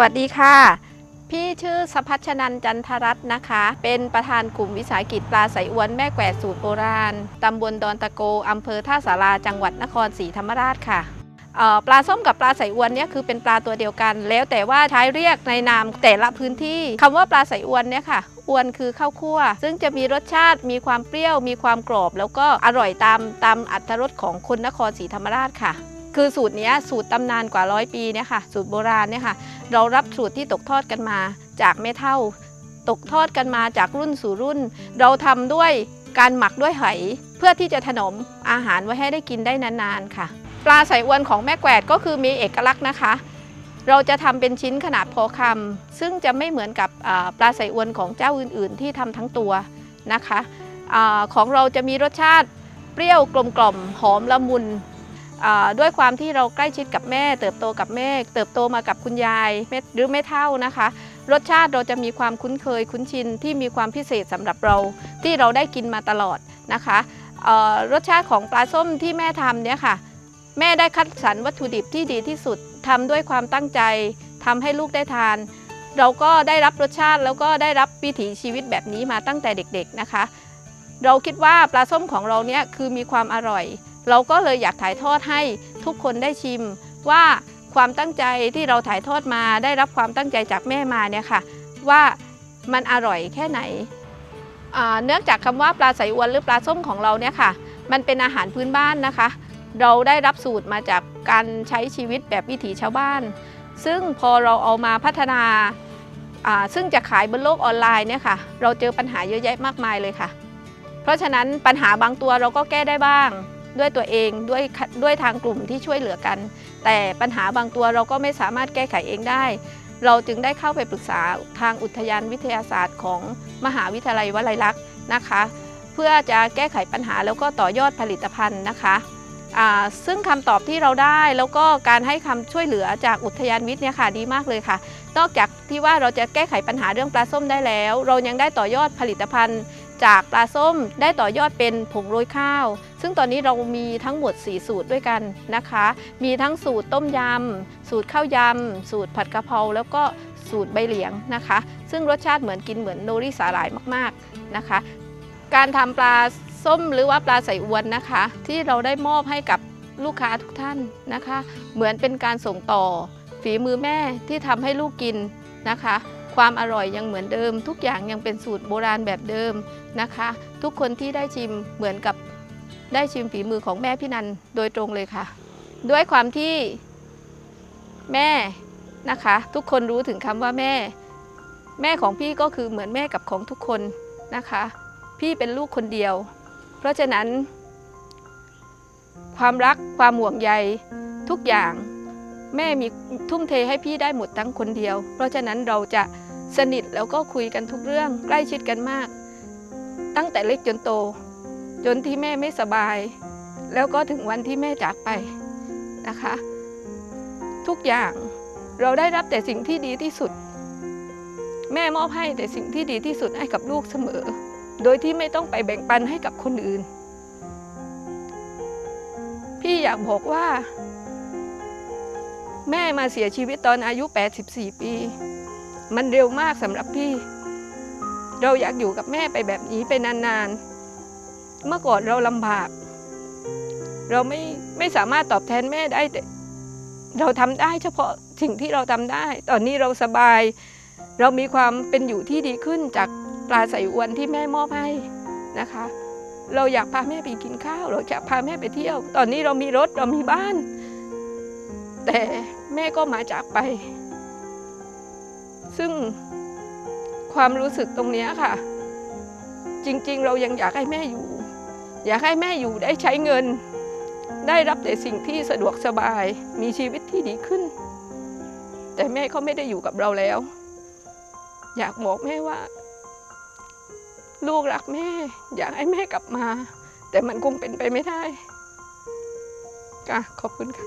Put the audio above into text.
วัสดีค่ะ พี่ชื่อสพัชนันจันทรัตน์นะคะ เป็นประธานกลุ่มวิสาหกิจปลาไหสอวนแม่แกวดสูตรโบราณ ตำบลดอนตะโก อำเภอท่าสาราจังหวัดนครศรีธรรมราชค่ะปลาส้มกับปลาไหสอวนเนี่ยคือเป็นปลาตัวเดียวกัน แล้วแต่ว่าใช้เรียกในนามแต่ละพื้นที่คำว่าปลาไหสอวนเนี่ยค่ะอวนคือข้าวคั่ว ซึ่งจะมีรสชาติมีความเปรี้ยว มีความกรอบ แล้วก็อร่อยตามตามอัตรสของคนนครศรีธรรมราชค่ะ คือสูตรนี้สูตรตำนานกว่าร้อยปีเนี่ยค่ะสูตรโบราณเนี่ยค่ะเรารับสูตรที่ตกทอดกันมาจากแม่เท่า ตกทอดกันมาจากรุ่นสู่รุ่น เราทำด้วยการหมักด้วยไหเพื่อที่จะถนอมอาหารไว้ให้ได้กินได้นานๆค่ะ ปลาใสอวนของแม่แกวดก็คือมีเอกลักษณ์นะคะ เราจะทำเป็นชิ้นขนาดพอคำซึ่งจะไม่เหมือนกับปลาใสอวนของเจ้าอื่นๆ ที่ทำทั้งตัวนะคะอของเราจะมีรสชาติเปรี้ยวกลมกล่อมหอมละมุน ด้วยความที่เราใกล้ชิดกับแม่ เติบโตกับแม่ เติบโตมากับคุณยายหรือแม่เท่านะคะ รสชาติเราจะมีความคุ้นเคยคุ้นชินที่มีความพิเศษสำหรับเราที่เราได้กินมาตลอดนะคะรสชาติของปลาส้มที่แม่ทำเนี่ยค่ะ แม่ได้คัดสรรวัตถุดิบที่ดีที่สุดทำด้วยความตั้งใจทำให้ลูกได้ทาน เราก็ได้รับรสชาติแล้วก็ได้รับวิถีชีวิตแบบนี้มาตั้งแต่เด็กๆนะคะ เราคิดว่าปลาส้มของเราเนี่ยคือมีความอร่อย เราก็เลยอยากถ่ายทอดให้ทุกคนได้ชิม ว่าความตั้งใจที่เราถ่ายทอดมาได้รับความตั้งใจจากแม่มาเนี่ยค่ะ ว่ามันอร่อยแค่ไหนเนื่องจากคำว่าปลาไหสอวนหรือปลาส้มของเราเนี่ยค่ะ มันเป็นอาหารพื้นบ้านนะคะ เราได้รับสูตรมาจากการใช้ชีวิตแบบวิถีชาวบ้าน ซึ่งพอเราเอามาพัฒนาาซึ่งจะขายบนโลกออนไลน์เนี่ยค่ะ เราเจอปัญหาเยอะแยะมากมายเลยค่ะ เพราะฉะนั้นปัญหาบางตัวเราก็แก้ได้บ้าง ด้วยตัวเองด้วยด้วยทางกลุ่มที่ช่วยเหลือกัน แต่ปัญหาบางตัวเราก็ไม่สามารถแก้ไขเองได้ เราจึงได้เข้าไปปรึกษาทางอุทยานวิทยาศาสตร์ของมหาวิทยาลัยวลัยลักษณ์นะคะ เพื่อจะแก้ไขปัญหาแล้วก็ต่อยอดผลิตภัณฑ์นะคะซึ่งคำตอบที่เราได้แล้วก็การให้คำช่วยเหลือจากอุทยานวิทย์เนี่ยค่ะดีมากเลยค่ะ นอกจากที่ว่าเราจะแก้ไขปัญหาเรื่องปลาส้มได้แล้ว เรายังได้ต่อยอดผลิตภัณฑ์ จากปลาส้มได้ต่อยอดเป็นผงโรยข้าว ซึ่งตอนนี้เรามีทั้งหมด 4 สูตรด้วยกันนะคะ มีทั้งสูตรต้มยำ สูตรข้าวยำ สูตรผัดกะเพรา แล้วก็สูตรใบเหลียงนะคะ ซึ่งรสชาติเหมือนกินเหมือนโนริสาหร่ายมากๆนะคะ การทำปลาส้มหรือว่าปลาใส่อวนนะคะ ที่เราได้มอบให้กับลูกค้าทุกท่านนะคะ เหมือนเป็นการส่งต่อฝีมือแม่ที่ทำให้ลูกกินนะคะ ความอร่อยยังเหมือนเดิม ทุกอย่างยังเป็นสูตรโบราณแบบเดิมนะคะ ทุกคนที่ได้ชิมเหมือนกับได้ชิมฝีมือของแม่พี่นันโดยตรงเลยค่ะ ด้วยความที่แม่นะคะ ทุกคนรู้ถึงคำว่าแม่ แม่ของพี่ก็คือเหมือนแม่กับของทุกคนนะคะ พี่เป็นลูกคนเดียว เพราะฉะนั้น ความรักความห่วงใยทุกอย่างแม่มีทุ่มเทให้พี่ได้หมดทั้งคนเดียว เพราะฉะนั้นเราจะ สนิทแล้วก็คุยกันทุกเรื่องใกล้ชิดกันมาก ตั้งแต่เล็กจนโต จนที่แม่ไม่สบาย แล้วก็ถึงวันที่แม่จากไปนะคะ ทุกอย่างเราได้รับแต่สิ่งที่ดีที่สุด แม่มอบให้แต่สิ่งที่ดีที่สุดให้กับลูกเสมอ โดยที่ไม่ต้องไปแบ่งปันให้กับคนอื่น พี่อยากบอกว่า แม่มาเสียชีวิตตอนอายุ 84 ปี มันเร็วมากสำหรับพี่ เราอยากอยู่กับแม่ไปแบบนี้ไปนานๆ เมื่อก่อนเราลำบาก เราไม่ไม่สามารถตอบแทนแม่ได้แต่เราทำได้เฉพาะสิ่งที่เราทำได้ ตอนนี้เราสบาย เรามีความเป็นอยู่ที่ดีขึ้นจากปลาใส่อวนที่แม่มอบให้นะคะ เราอยากพาแม่ไปกินข้าว เราอยากพาแม่ไปเที่ยว ตอนนี้เรามีรถเรามีบ้าน แต่แม่ก็มาจากไป ซึ่งความรู้สึกตรงนี้ค่ะ จริงๆ เรายังอยากให้แม่อยู่ อยากให้แม่อยู่ได้ใช้เงิน ได้รับแต่สิ่งที่สะดวกสบาย มีชีวิตที่ดีขึ้น แต่แม่ก็ไม่ได้อยู่กับเราแล้ว อยากบอกแม่ว่า ลูกรักแม่ อยากให้แม่กลับมา แต่มันคงเป็นไปไม่ได้ค่ะขอบคุณค่ะ